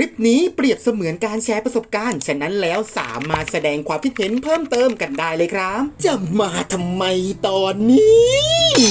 คลิปนี้เปรียบเสมือนการแชร์ประสบการณ์ ฉะนั้นแล้วสามารถแสดงความคิดเห็นเพิ่มเติมกันได้เลยครับจะมาทำไมตอนนี้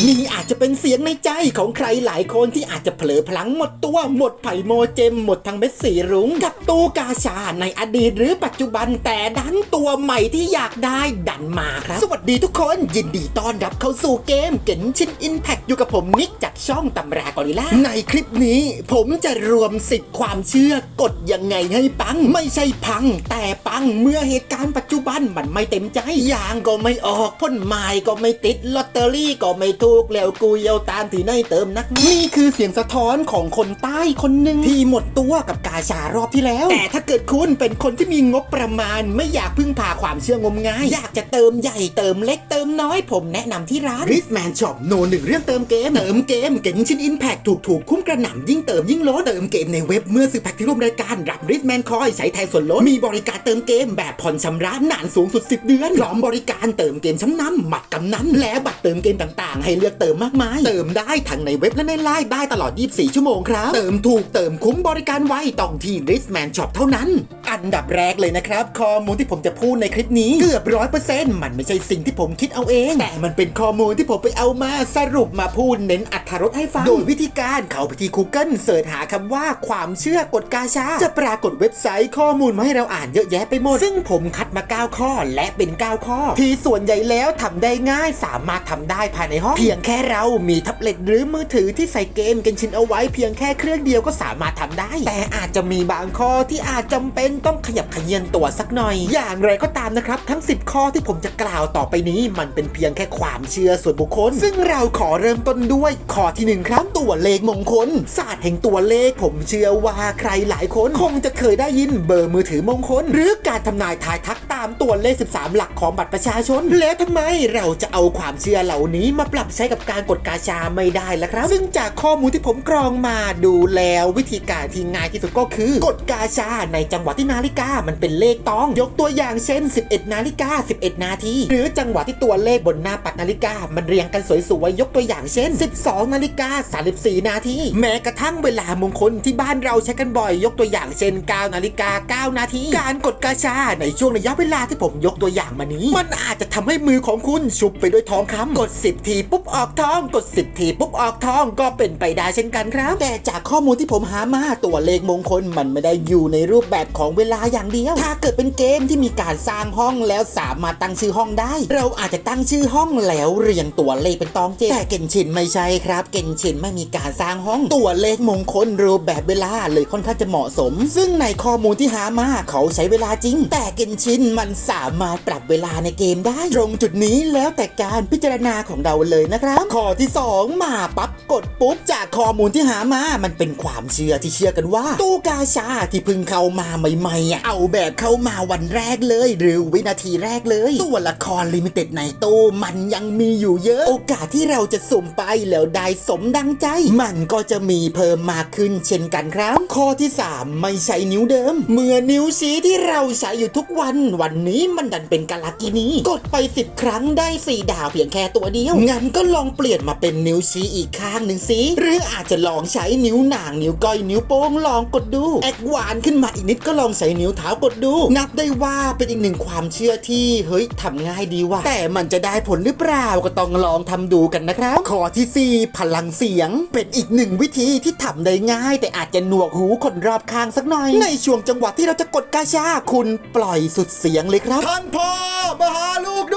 นี่อาจจะเป็นเสียงในใจของใครหลายคนที่อาจจะเผลอพลั้งหมดตัวหมดไผ่โมเจม หมดทั้งเม็ดสีรุ้งกับตู้กาชาในอดีตหรือปัจจุบันแต่ดันตัวใหม่ที่อยากได้ดันมาครับ สวัสดีทุกคนยินดีต้อนรับเข้าสู่เกมเกนชินอินแพคอยู่กับผมนิกจากช่องตำรากอริล่าในคลิปนี้ ผมจะรวมสิบความเชื่อกดยังไงให้ปัง ไม่ใช่พัง แต่ปังเมื่อเหตุการณ์ปัจจุบันมันไม่เต็มใจยางก็ไม่ออกพ่นไม้ก็ไม่ติดลอตเตอรี่ก็ไม่ถูกแล้วกูเยาตามที่ในเติมนัก นี่คือเสียงสะท้อนของคนใต้คนหนึ่งที่หมดตัวกับกาชารอบที่แล้ว แต่ถ้าเกิดคุณเป็นคนที่มีงบประมาณ ไม่อยากพึ่งพาความเชื่องมงาย อยากจะเติมใหญ่เติมเล็กเติมน้อยผมแนะนำที่ร้าน r i s m a n Shop โนหนึ่งเรื่องเติมเกม เติมเกมเก่งชิ้นอินแพคถูกถูกๆคุ้มกระหน่ำยิ่งเติมยิ่งลดเติมเกมในเว็บเมื่อซื้อแพ็คที่ร่วมยการรับ r i s m a n คอยใช้แทนส่วนลด มีบริการเติมเกมแบบผ่อนชำระนานสูงสุด 10 เดือนพร้อมบริการเติมเกมชั้นนำหมัดกำนันและบัตรเติมเกมต่างๆ ให้เลือกเติมมากมาย เติมได้ทั้งในเว็บและในไลน์ได้ตลอด 24 ชั่วโมงครับ เติมถูกเติมคุ้มบริการไวต้องที่ r i s m a n Shop เท่านั้น อันดับแรกเลยนะครับข้อมูลที่ผมจะพูดในคลิปนี้เกือบร้อยเปอร์เซ็นต์มันไม่ใช่สิ่งที่ผมคิดเอาเอง แต่มันเป็นข้อมูลที่ผมไปเอามาสรุปมาพูดเน้นอัธรสให้ฟังโดยวิธีการเข้าไปที่ Google เสิร์ชหาคำว่าความเชื่อกฎกาชา จะปรากฏเว็บไซต์ข้อมูลมาให้เราอ่านเยอะแยะไปหมด ซึ่งผมคัดมา 9 ข้อและเป็น 9 ข้อ ที่ส่วนใหญ่แล้วทำได้ง่ายสามารถทำได้ภายในห้อง เพียงแค่เรามีแท็บเล็ตหรือมือถือที่ใส่เกมกันชินเอาไว้เพียงแค่เครื่องเดียวก็สามารถทำได้ แต่อาจจะมีบางข้อที่อาจจำเป็นต้องขยับขยื่นตัวสักหน่อย อย่างไรก็ตามนะครับทั้ง 10 ข้อที่ผมจะกล่าวต่อไปนี้ มันเป็นเพียงแค่ความเชื่อส่วนบุคคล ซึ่งเราขอเริ่มต้นด้วยข้อที่หนึ่งครับตัวเลขมงคลศาสตร์แห่งตัวเลขผมเชื่อว่าใครหลายคนคงจะเคยได้ยินเบอร์มือถือมงคล หรือการทำนายทายทักตามตัวเลข 13 หลักของบัตรประชาชน แล้วทำไมเราจะเอาความเชื่อเหล่านี้มาปรับใช้กับการกดกาชาไม่ได้ล่ะครับ ซึ่งจากข้อมูลที่ผมกรองมาดูแล้ววิธีการที่ง่ายที่สุดก็คือกดกาชาในจังหวะที่นาฬิกามันเป็นเลขตอง ยกตัวอย่างเช่น 11 นาฬิกา 11 นาที หรือจังหวะที่ตัวเลขบนหน้าปัดนาฬิกา มันเรียงกันสวยๆยกตัวอย่างเช่น 12 นาฬิกา 34 นาทีแม้กระทั่งเวลามงคลที่บ้านเราใช้กันบ่อยยกตัวอย่างเช่น9นาฬิกา9นาทีการกดกาชาในช่วงระยะเวลาที่ผมยกตัวอย่างมานี้ มันอาจจะทำให้มือของคุณชุบไปด้วยทองคำกด 10 ทีปุ๊บออกทอง กด 10 ทีปุ๊บออกทองก็เป็นไปได้เช่นกันครับ แต่จากข้อมูลที่ผมหามาตัวเลขมงคลมันไม่ได้อยู่ในรูปแบบของเวลาอย่างเดียว ถ้าเกิดเป็นเกมที่มีการสร้างห้องแล้วสามารถตั้งชื่อห้องได้ เราอาจจะตั้งชื่อห้องแล้วเรียงตัวเลขเป็นตองเจแต่เกนชินไม่ใช่ครับ เกนชินไม่มีการสร้างห้องตัวเลขมงคลรูปแบบเวลาเลยค่อนข้างจะเหมาะสม ซึ่งในข้อมูลที่หามาเขาใช้เวลาจริง แต่เกนชินมันสามารถปรับเวลาในเกมได้ ตรงจุดนี้แล้วแต่การพิจารณาของเราเลยนะครับ ข้อที่ 2 มาปั๊บกดปุ๊บ จากข้อมูลที่หามามันเป็นความเชื่อที่เชื่อกันว่า ตู้กาชาที่เพิ่งเข้ามาใหม่ๆเอาแบบเข้ามาวันแรกเลย หรือวินาทีแรกเลยตัวละครลิมิเต็ดในตู้มันยังมีอยู่เยอะ โอกาสที่เราจะสุ่มไปแล้วได้สมดังใจ มันก็จะมีเพิ่มมากขึ้นเช่นกันครับ ข้อที่ 3ไม่ใช่นิ้วเดิม เมื่อนิ้วชี้ที่เราใช้อยู่ทุกวัน วันนี้มันดันเป็นกาลากินีกดไป 10 ครั้งได้สี่ดาวเพียงแค่ตัวเดียว งั้นก็ลองเปลี่ยนมาเป็นนิ้วชี้อีกข้างหนึ่งสิ หรืออาจจะลองใช้นิ้วหนางนิ้วก้อยนิ้วโป้งลองกดดู แอดวานขึ้นมาอีกนิดก็ลองใช้นิ้วเท้ากดดู นับได้ว่าเป็นอีกหนึ่งความเชื่อที่เฮ้ยทำง่ายดีว่ะแต่มันจะได้ผลหรือเปล่าก็ต้องลองทำดูกันนะครับข้อที่ 4 พลังเสียง เป็นอีกหนึ่งวิธีที่ทำได้ง่าย แต่อาจจะหนวกหูคนรอบข้างสักหน่อย ในช่วงจังหวะที่เราจะกดกาชาคุณปล่อยสุดเสียงเลยครับ ท่านพ่อมาหาลูกด้วย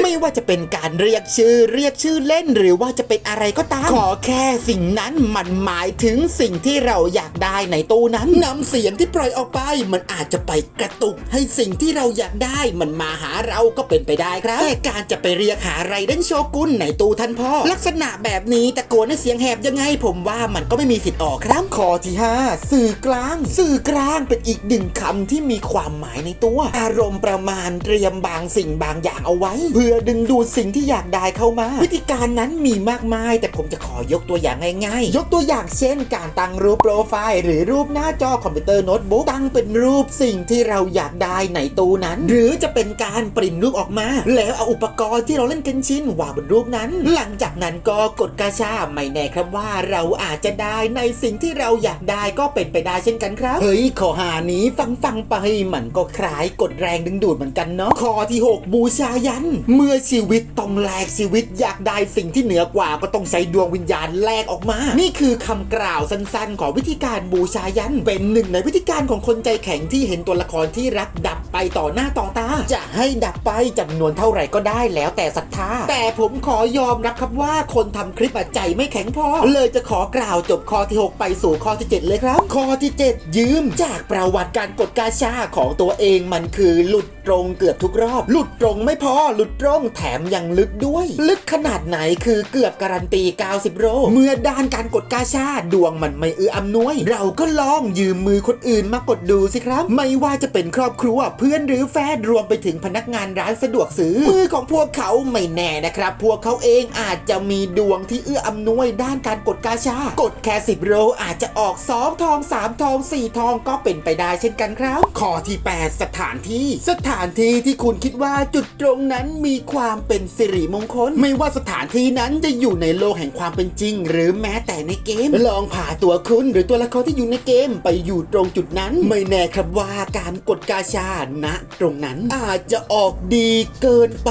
ไม่ว่าจะเป็นการเรียกชื่อเรียกชื่อเล่นหรือว่าจะเป็นอะไรก็ตาม ขอแค่สิ่งนั้นมันหมายถึงสิ่งที่เราอยากได้ในตู้นั้นนำเสียงที่ปล่อยออกไป มันอาจจะไปกระตุกให้สิ่งที่เราอยากได้มันมาหาเราก็เป็นไปได้ครับแต่การจะไปเรียกหาไรเดนโชกุนในตู้ท่านพ่อ ลักษณะแบบนี้ตะโกนให้เสียงแหบยังไง ผมว่ามันก็ไม่มีสิทธิ์ออกครับข้อที่ 5 สื่อกลาง สื่อกลางเป็นอีกหนึ่งคำที่มีความหมายในตัว อารมณ์ประมาณเตรียมบางสิ่งบางอย่างเอาไว้เพื่อพื่อดึงดูดสิ่งที่อยากได้เข้ามา วิธีการนั้นมีมากมาย แต่ผมจะขอยกตัวอย่างง่ายๆ ยกตัวอย่างเช่น การตั้งรูปโปรไฟล์ หรือรูปหน้าจอคอมพิวเตอร์โน้ตบุ๊กตั้งเป็นรูปสิ่งที่เราอยากได้ในตู้นั้น หรือจะเป็นการปริ้นรูปออกมา แล้วเอาอุปกรณ์ที่เราเล่นกันชิ้นวางบนรูปนั้น หลังจากนั้นก็กดกาชาไม่แน่ครับว่าเราอาจจะได้ในสิ่งที่เราอยากได้ก็เป็นไปได้เช่นกันครับ เฮ้ยขอหานี้ฟังฟังๆไปมันก็คล้ายกดแรงดึงดูดเหมือนกันเนาะข้อที่ 6 บูชายันเมื่อชีวิตต้องแลกชีวิตอยากได้สิ่งที่เหนือกว่าก็ต้องใช้ดวงวิญญาณแลกออกมา นี่คือคำกล่าวสั้นๆ ของวิธีการบูชายันเป็นหนึ่งในวิธีการของคนใจแข็งที่เห็นตัวละครที่รักดับไปต่อหน้าต่อตา จะให้ดับไปจำนวนเท่าไหร่ก็ได้แล้วแต่ศรัทธา แต่ผมขอยอมรับครับว่าคนทำคลิปอะใจไม่แข็งพอ เลยจะขอกล่าวจบข้อที่ 6 ไปสู่ข้อที่ 7 เลยครับ ข้อที่ 7 ยืมจากประวัติการกดกาชาของตัวเองมันคือหลุดตรงเกือบทุกรอบ หลุดตรงไม่พอหลุดตรงแถมยังลึกด้วย ลึกขนาดไหนคือเกือบการันตี 90 โรเมื่อด้านการกดกาชาดวงมันไม่เอื้ออำนวย เราก็ลองยืมมือคนอื่นมากดดูสิครับ ไม่ว่าจะเป็นครอบครัวเพื่อนหรือแฟนรวมไปถึงพนักงานร้านสะดวกซื้อ มือของพวกเขาไม่แน่นะครับ พวกเขาเองอาจจะมีดวงที่เอื้ออำนวยด้านการกดกาชา กดแค่10 โรอาจจะออก2ทอง3ทอง4ทองก็เป็นไปได้เช่นกันครับข้อที่ 8 สถานที่สถานานที่ที่คุณคิดว่าจุดตรงนั้นมีความเป็นสิริมงคล ไม่ว่าสถานที่นั้นจะอยู่ในโลกแห่งความเป็นจริง หรือแม้แต่ในเกม ลองผ่าตัวคุณหรือตัวละครที่อยู่ในเกมไปอยู่ตรงจุดนั้น ไม่แน่ครับว่าการกดกาชาณตรงนั้น อาจจะออกดีเกินไป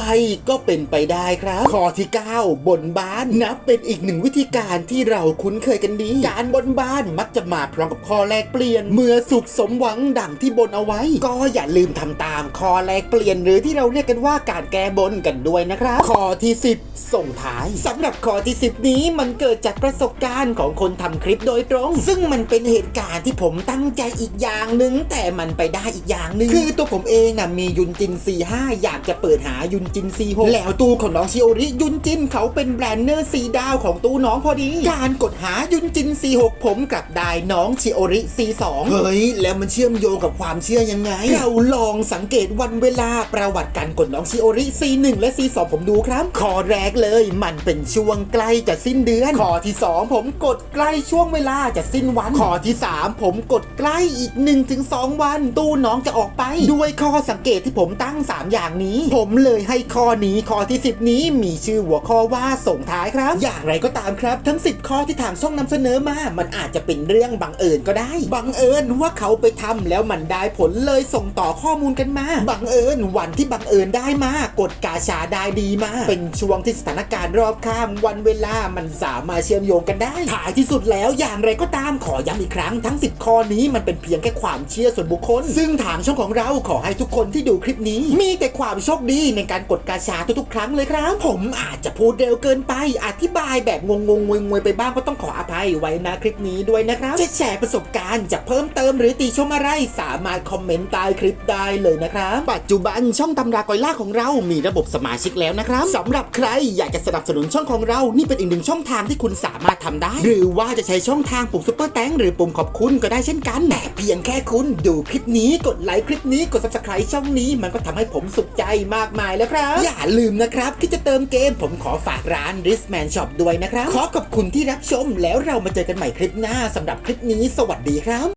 ก็เป็นไปได้ครับข้อที่ 9 บนบ้านนับเป็นอีกหนึ่งวิธีการที่เราคุ้นเคยกันดี การบนบ้านมักจะมาพร้อมกับข้อแลกเปลี่ยน เมื่อสุขสมหวังดังที่บนเอาไว้ ก็อย่าลืมทำตามข้อแลกเปลี่ยนหรือที่เราเรียกกันว่าการแก้บนกันด้วยนะครับข้อที่ 10 ส่งท้ายสำหรับข้อที่ 10 นี้มันเกิดจากประสบการณ์ของคนทำคลิปโดยตรง ซึ่งมันเป็นเหตุการณ์ที่ผมตั้งใจอีกอย่างหนึ่งแต่มันไปได้อีกอย่างหนึ่งคือตัวผมเองนะมียุนจิน 45 อยากจะเปิดหายุนจิน 46 แล้วตู้ของน้องชิโอริยุนจินเขาเป็นแบรนเนอร์สีดาวของตู้น้องพอดี การกดหายุนจิน 46 ผมกลับได้น้องชิโอริ 42 เฮ้ย แล้วมันเชื่อมโยงกับความเชื่อยังไง เราลองสังเกตวัวันเวลาประวัติการกดน้องชิโอริ C1 และ C2 ผมดูครับข้อแรกเลย มันเป็นช่วงใกล้จะสิ้นเดือนข้อที่ 2 ผมกดใกล้ช่วงเวลาจะสิ้นวันข้อที่ 3 ผมกดใกล้อีก 1-2 วัน ตู้น้องจะออกไป ด้วยข้อสังเกตที่ผมตั้ง 3 อย่างนี้ ผมเลยให้ข้อนี้ข้อที่ 10 นี้มีชื่อหัวข้อว่าส่งท้ายครับ อย่างไรก็ตามครับ ทั้ง 10 ข้อที่ทางช่องนำเสนอมา มันอาจจะเป็นเรื่องบังเอิญก็ได้ บังเอิญว่าเขาไปทำแล้วมันได้ผลเลยส่งต่อข้อมูลกันมาบังเอิญ วันที่บังเอิญได้มาก กดกาชาได้ดีมาก เป็นช่วงที่สถานการณ์รอบข้างวันเวลามันสามารถเชื่อมโยงกันได้ท้ายที่สุดแล้วอย่างไรก็ตามขอย้ำอีกครั้งทั้ง 10 ข้อนี้มันเป็นเพียงแค่ความเชื่อส่วนบุคคล ซึ่งทางช่องของเราขอให้ทุกคนที่ดูคลิปนี้ มีแต่ความโชคดีในการกดกาชาทุกๆ ครั้งเลยครับ ผมอาจจะพูดเร็วเกินไป อธิบายแบบงงๆงวยๆไปบ้างก็ต้องขออภัยไว้นะคลิปนี้ด้วยนะครับจะแชร์ประสบการณ์จะเพิ่มเติมหรือติชมอะไรสามารถคอมเมนต์ใต้คลิปได้เลยนะครับปัจจุบันช่องตำรากอยล่าของเรา มีระบบสมาชิกแล้วนะครับสำหรับใครอยากจะสนับสนุนช่องของเรา นี่เป็นอีกหนึ่งช่องทางที่คุณสามารถทำได้ หรือว่าจะใช้ช่องทางปุ่มซุปเปอร์แตงหรือปุ่มขอบคุณก็ได้เช่นกันแต่เพียงแค่คุณดูคลิปนี้กดไลค์คลิปนี้กด subscribe ช่องนี้มันก็ทำให้ผมสุขใจมากมายแล้วครับ อย่าลืมนะครับที่จะเติมเกมผมขอฝากร้าน r i s m a n Shop ด้วยนะครับ ขอขอบคุณที่รับชมแล้วเรามาเจอกันใหม่คลิปหน้าสำหรับคลิปนี้ สวัสดีครับ